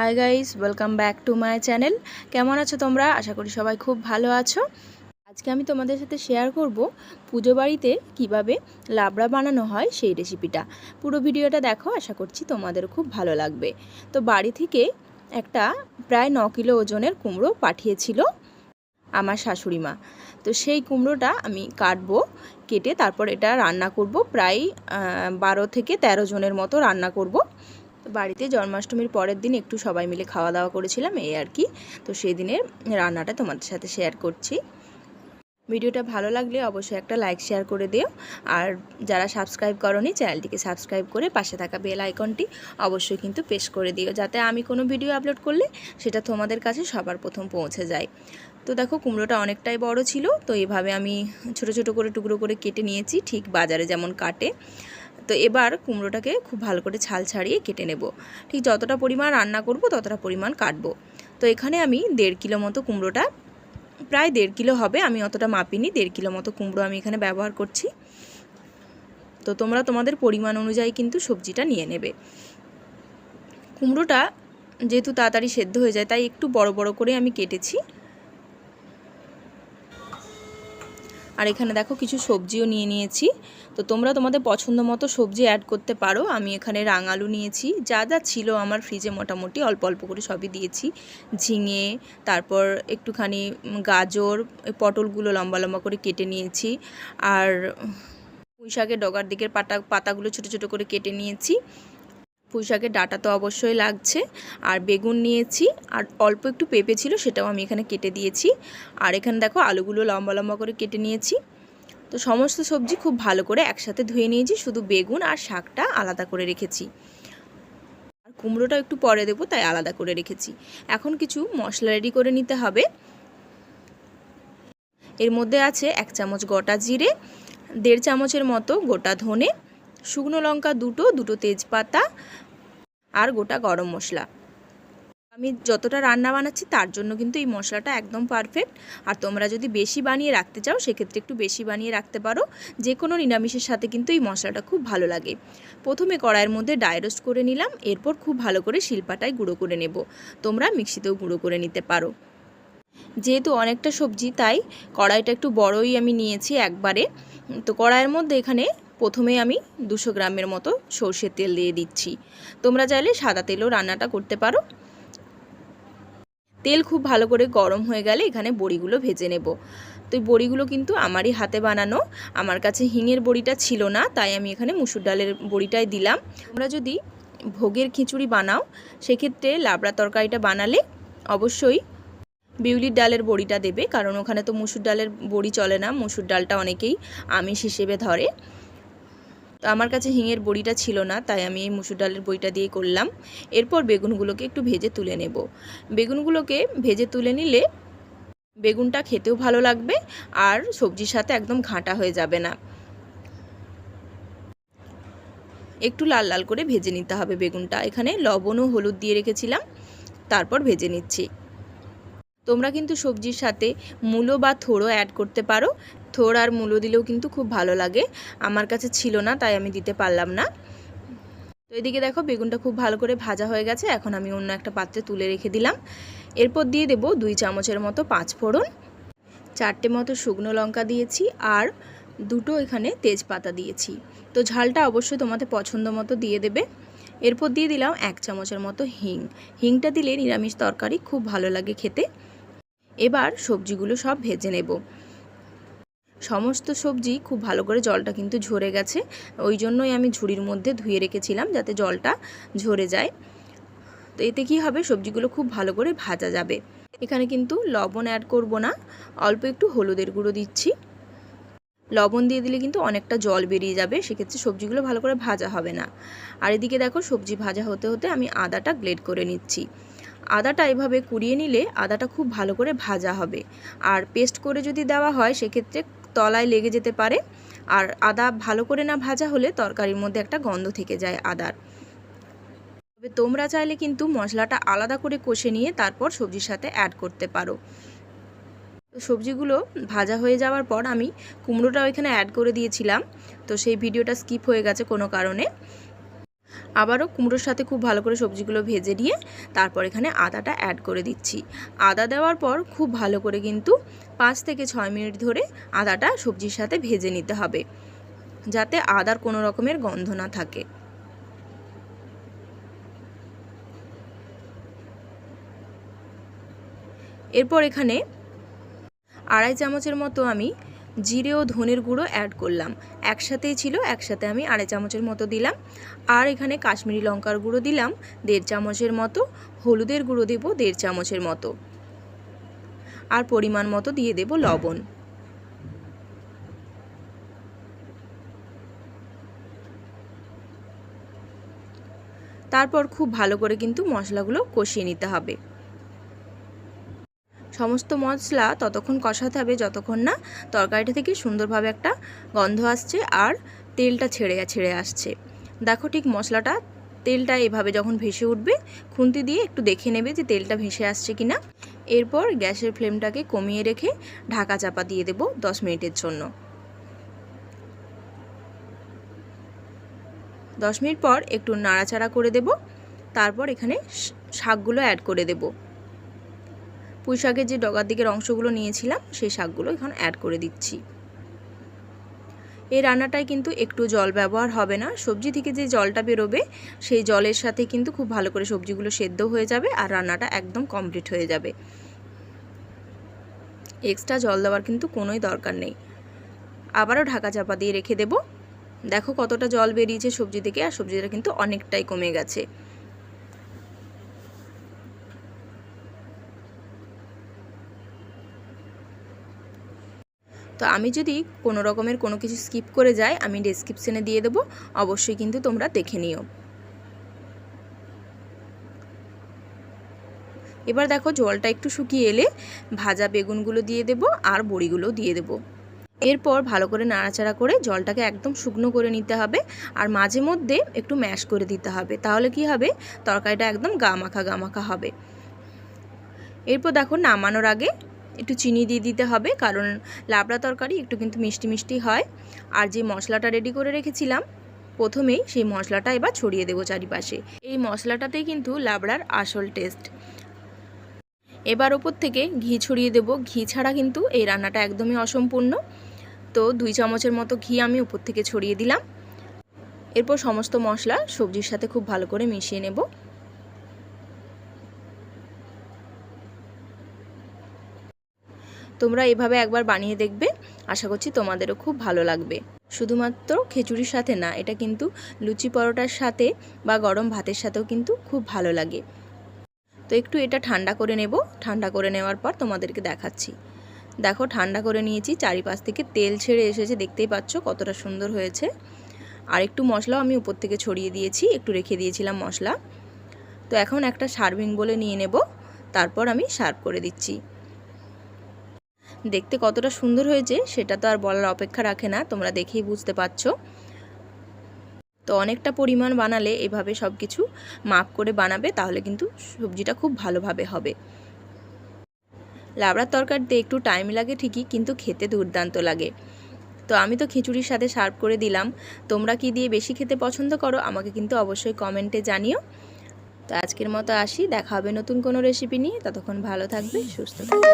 Hi guys welcome back to my channel কেমন আছো তোমরা? আশা করি সবাই খুব ভালো আছো। আজকে আমি তোমাদের সাথে শেয়ার করব পুজো বাড়িতে কীভাবে লাবড়া বানানো হয় সেই রেসিপিটা পুরো ভিডিওটা দেখো, আশা করছি তোমাদের খুব ভালো লাগবে। তো বাড়ি থেকে একটা প্রায় ন কিলো ওজনের কুমড়ো পাঠিয়েছিল আমার শাশুড়ি মা। তো সেই কুমড়োটা আমি কাটবো, কেটে তারপর এটা রান্না করব, প্রায় বারো থেকে তেরো জনের মতো রান্না করব। বাড়িতে জন্মাষ্টমীর পরের দিন একটু সবাই মিলে খাওয়া দাওয়া করেছিলাম, এই আর কি। তো সেই দিনের রান্নাটা তোমাদের সাথে শেয়ার করছি। ভিডিওটা ভালো লাগলে অবশ্যই একটা লাইক শেয়ার করে দিও। আর যারা সাবস্ক্রাইব করনি, চ্যানেলটিকে সাবস্ক্রাইব করে পাশে থাকা বেল আইকনটি অবশ্যই কিন্তু প্রেস করে দিও, যাতে আমি কোনো ভিডিও আপলোড করলে সেটা তোমাদের কাছে সবার প্রথম পৌঁছে যায়। তো দেখো, কুমড়োটা অনেকটাই বড় ছিল, তো এভাবে আমি ছোট ছোট করে টুকরো করে কেটে নিয়েছি, ঠিক বাজারে যেমন কাটে। তো এবার কুমড়োটাকে খুব ভালো করে ছাল ছাড়িয়ে কেটে নেব। ঠিক যতটা পরিমাণ রান্না করব, ততটা পরিমাণ কাটবো। তো এখানে আমি দেড় কিলো মতো কুমড়োটা, প্রায় দেড় কিলো হবে, আমি অতটা মাপিনি, দেড় কিলো মতো কুমড়ো আমি এখানে ব্যবহার করছি। তো তোমরা তোমাদের পরিমাণ অনুযায়ী কিন্তু সবজিটা নিয়ে নেবে। কুমড়োটা যেহেতু তাড়াতাড়ি সেদ্ধ হয়ে যায়, তাই একটু বড় বড় করে আমি কেটেছি। আর এখানে দেখো কিছু সবজিও নিয়ে নিয়েছি। তো তোমরা তোমাদের পছন্দ মতো সবজি অ্যাড করতে পারো। আমি এখানে রাঙালু নিয়েছি। যা যা ছিল আমার ফ্রিজে মোটামুটি অল্প অল্প করে সবই দিয়েছি। ঝিঙে, তারপর একটুখানি গাজর পটলগুলো লম্বা লম্বা করে কেটে নিয়েছি। আর পুঁই শাকের ডগার দিকের পাতা পাতাগুলো ছোটো ছোটো করে কেটে নিয়েছি। পুঁই শাকের ডাটা তো অবশ্যই লাগছে। আর বেগুন নিয়েছি, আর অল্প একটু পেঁপে ছিল সেটাও আমি এখানে কেটে দিয়েছি। আর এখানে দেখো আলুগুলো লম্বা লম্বা করে কেটে নিয়েছি। তো সমস্ত সবজি খুব ভালো করে একসাথে ধুয়ে নিয়েছি, শুধু বেগুন আর শাকটা আলাদা করে রেখেছি। আর কুমড়োটা একটু পরে দেবো, তাই আলাদা করে রেখেছি। এখন কিছু মশলা রেডি করে নিতে হবে। এর মধ্যে আছে এক চামচ গোটা জিরে, দেড় চামচের মতো গোটা ধনে শুকনো লঙ্কা দুটো দুটো তেজপাতা আর গোটা গরম মশলা। আমি যতটা রান্না বানাচ্ছি তার জন্য কিন্তু এই মশলাটা একদম পারফেক্ট আর তোমরা যদি বেশি বানিয়ে রাখতে চাও, সেক্ষেত্রে একটু বেশি বানিয়ে রাখতে পারো। যে কোনো নিরামিষের সাথে কিন্তু এই মশলাটা খুব ভালো লাগে। প্রথমে কড়াইয়ের মধ্যে ডাই রোস্ট করে নিলাম, এরপর খুব ভালো করে শিলপাটায় গুঁড়ো করে নেব। তোমরা মিক্সিতেও গুঁড়ো করে নিতে পারো। যেহেতু অনেকটা সবজি, তাই কড়াইটা একটু বড়ই আমি নিয়েছি একবারে। তো কড়াইয়ের মধ্যে এখানে প্রথমে আমি দুশো গ্রামের মতো সর্ষের তেল দিয়ে দিচ্ছি। তোমরা চাইলে সাদা তেলও রান্নাটা করতে পারো। তেল খুব ভালো করে গরম হয়ে গেলে এখানে বড়িগুলো ভেজে নেব। তো এই বড়িগুলো কিন্তু আমারই হাতে বানানো। আমার কাছে হিঙের বড়িটা ছিল না, তাই আমি এখানে মুসুর ডালের বড়িটাই দিলাম। তোমরা যদি ভোগের খিচুড়ি বানাও, সেক্ষেত্রে লাবড়া তরকারিটা বানালে অবশ্যই বিউলির ডালের বড়িটা দেবে, কারণ ওখানে তো মুসুর ডালের বড়ি চলে না। মুসুর ডালটা অনেকেই আমিষ হিসেবে ধরে। আমার কাছে হিঙের বড়িটা ছিল না, তাই আমি এই মুসুর ডালের বড়িটা দিয়ে করলাম। এরপর বেগুনগুলোকে একটু ভেজে তুলে নেব। বেগুনগুলোকে ভেজে তুলে নিলে বেগুনটা খেতেও ভালো লাগবে আর সবজির সাথে একদম ঘাঁটা হয়ে যাবে না। একটু লাল লাল করে ভেজে নিতে হবে বেগুনটা। এখানে লবণ ও হলুদ দিয়ে রেখেছিলাম, তারপর ভেজে নিচ্ছি। তোমরা কিন্তু সবজির সাথে মূলো বা থোড়ো অ্যাড করতে পারো। থোড় আর মূলো দিলেও কিন্তু খুব ভালো লাগে। আমার কাছে ছিল না, তাই আমি দিতে পারলাম না। তো এদিকে দেখো, বেগুনটা খুব ভালো করে ভাজা হয়ে গেছে। এখন আমি অন্য একটা পাত্রে তুলে রেখে দিলাম। এরপর দিয়ে দেব দুই চামচের মতো পাঁচ ফোড়ন চারটে মতো শুকনো লঙ্কা দিয়েছি আর দুটো এখানে তেজপাতা দিয়েছি। তো ঝালটা অবশ্যই তোমাদের পছন্দ মতো দিয়ে দেবে। এরপর দিয়ে দিলাম এক চামচের মতো হিং। হিংটা দিলে নিরামিষ তরকারি খুব ভালো লাগে খেতে। এবার সবজিগুলো সব ভেজে নেব। সমস্ত সবজি খুব ভালো করে জলটা কিন্তু ঝরে গেছে। ওই জন্যই আমি ঝুড়ির মধ্যে ধুয়ে রেখেছিলাম যাতে জলটা ঝরে যায়। তো এতে কি হবে? সবজিগুলো খুব ভালো করে ভাজা যাবে। এখানে কিন্তু লবণ অ্যাড করব না। অল্প একটু হলুদের গুঁড়ো দিচ্ছি। লবণ দিয়ে দিলে কিন্তু অনেকটা জল বেরিয়ে যাবে। সেক্ষেত্রে সবজিগুলো ভালো করে ভাজা হবে না। আর এদিকে দেখো সবজি ভাজা হতে হতে আমি আদাটা গ্লেড করে নিচ্ছি। আদাটা এভাবে কুড়িয়ে নিলে আদাটা খুব ভালো করে ভাজা হবে। আর পেস্ট করে যদি দেওয়া হয়, সেক্ষেত্রে তলায় লেগে যেতে পারে। আর আদা ভালো করে না ভাজা হলে তরকারির মধ্যে একটা গন্ধ থেকে যায় আদার। তবে তোমরা চাইলে কিন্তু মশলাটা আলাদা করে কষে নিয়ে তারপর সবজির সাথে অ্যাড করতে পারো। তো সবজিগুলো ভাজা হয়ে যাওয়ার পর আমি কুমড়োটাও এখানে অ্যাড করে দিয়েছিলাম। তো সেই ভিডিওটা স্কিপ হয়ে গেছে কোনো কারণে। আবারও কুমড়োর সাথে খুব ভালো করে সবজিগুলো ভেজে নিয়ে তারপর এখানে আদাটা অ্যাড করে দিচ্ছি। আদা দেওয়ার পর খুব ভালো করে কিন্তু পাঁচ থেকে ছয় মিনিট ধরে আদাটা সবজির সাথে ভেজে নিতে হবে, যাতে আদার কোনো রকমের গন্ধ না থাকে। এরপর এখানে আড়াই চামচের মতো আমি জিরে ও ধনের গুঁড়ো অ্যাড করলাম। একসাথেই ছিল, একসাথে আমি আড়াই চামচের মতো দিলাম। আর এখানে কাশ্মীরি লঙ্কার গুঁড়ো দিলাম, দেড় চামচের মতো। হলুদের গুঁড়ো দেব, দেড় চামচের মতো। আর পরিমাণ মতো দিয়ে দেব লবণ। তারপর খুব ভালো করে কিন্তু মশলাগুলো কষিয়ে নিতে হবে। সমস্ত মশলা ততক্ষণ কষাতে হবে, যতক্ষণ না তরকারিটা থেকে সুন্দরভাবে একটা গন্ধ আসছে আর তেলটা ছেড়ে ছেড়ে আসছে। দেখো ঠিক মশলাটা, তেলটা এভাবে যখন ভেসে উঠবে, খুন্তি দিয়ে একটু দেখে নেবে যে তেলটা ভেসে আসছে কি না এরপর গ্যাসের ফ্লেমটাকে কমিয়ে রেখে ঢাকা চাপা দিয়ে দেব দশ মিনিটের জন্য। দশ মিনিট পর একটু নাড়াচাড়া করে দেব। তারপর এখানে শাকগুলো অ্যাড করে দেবো। পুঁই শাকের যে ডগার দিকের অংশগুলো নিয়েছিলাম, সেই শাকগুলো এখন অ্যাড করে দিচ্ছি। এই রান্নাটায় কিন্তু একটু জল ব্যবহার হবে না। সবজি থেকে যে জলটা বেরোবে, সেই জলের সাথে কিন্তু খুব ভালো করে সবজিগুলো সেদ্ধ হয়ে যাবে আর রান্নাটা একদম কমপ্লিট হয়ে যাবে। এক্সট্রা জল দেওয়ার কিন্তু কোনোই দরকার নেই। আবারও ঢাকা চাপা দিয়ে রেখে দেব। দেখো কতটা জল বেরিয়েছে সবজি থেকে, আর সবজিটা কিন্তু অনেকটাই কমে গেছে। আমি যদি কোনো রকমের কোনো কিছু স্কিপ করে যাই, আমি ডেসক্রিপশানে দিয়ে দেবো। অবশ্যই কিন্তু তোমরা দেখে নিও। এবার দেখো জলটা একটু শুকিয়ে এলে ভাজা বেগুনগুলো দিয়ে দেব আর বড়িগুলো দিয়ে দেব। এরপর ভালো করে নাড়াচাড়া করে জলটাকে একদম শুকনো করে নিতে হবে আর মাঝে মধ্যে একটু ম্যাশ করে দিতে হবে। তাহলে কি হবে? তরকারিটা একদম গা মাখা গা মাখা হবে। এরপর দেখো নামানোর আগে একটু চিনি দিয়ে দিতে হবে, কারণ লাবড়া তরকারি একটু কিন্তু মিষ্টি মিষ্টি হয়। আর যে মশলাটা রেডি করে রেখেছিলাম, প্রথমেই সেই মশলাটা এবার ছড়িয়ে দেবো চারিপাশে। এই মশলাটাতেই কিন্তু লাবড়ার আসল টেস্ট এবার ওপর থেকে ঘি ছড়িয়ে দেব। ঘি ছাড়া কিন্তু এই রান্নাটা একদমই অসম্পূর্ণ। তো দুই চামচের মতো ঘি আমি উপর থেকে ছড়িয়ে দিলাম। এরপর সমস্ত মশলা সবজির সাথে খুব ভালো করে মিশিয়ে নেব। তোমরা এভাবে একবার বানিয়ে দেখবে। আশা করছি তোমাদেরও খুব ভালো লাগবে। শুধুমাত্র খিচুড়ির সাথে না, এটা কিন্তু লুচি পরোটার সাথে বা গরম ভাতের সাথেও কিন্তু খুব ভালো লাগে। তো একটু এটা ঠান্ডা করে নেব। ঠান্ডা করে নেওয়ার পর তোমাদেরকে দেখাচ্ছি। দেখো, ঠান্ডা করে নিয়েছি। চারিপাশ থেকে তেল ছেড়ে এসেছে। দেখতেই পাচ্ছ কতটা সুন্দর হয়েছে। আর একটু মশলাও আমি উপর থেকে ছড়িয়ে দিয়েছি। একটু রেখে দিয়েছিলাম মশলা। তো এখন একটা সার্ভিং বলে নিয়ে নেব। তারপর আমি সার্ভ করে দিচ্ছি। দেখতে কতটা সুন্দর হয়েছে সেটা তো আর বলার অপেক্ষা রাখে না, তোমরা দেখেই বুঝতে পারছ। তো অনেকটা পরিমাণ বানালে এভাবে সব কিছু মাপ করে বানাবে, তাহলে কিন্তু সবজিটা খুব ভালোভাবে হবে। লাবড়ার তরকারিতে একটু টাইম লাগে ঠিকই, কিন্তু খেতে দুর্দান্ত লাগে। তো আমি তো খিচুড়ির সাথে সার্ভ করে দিলাম। তোমরা কি দিয়ে বেশি খেতে পছন্দ করো, আমাকে কিন্তু অবশ্যই কমেন্টে জানিও। তো আজকের মতো আসি, দেখা হবে নতুন কোনো রেসিপি নিয়ে। ততক্ষণ ভালো থাকবে, সুস্থ থাকবে।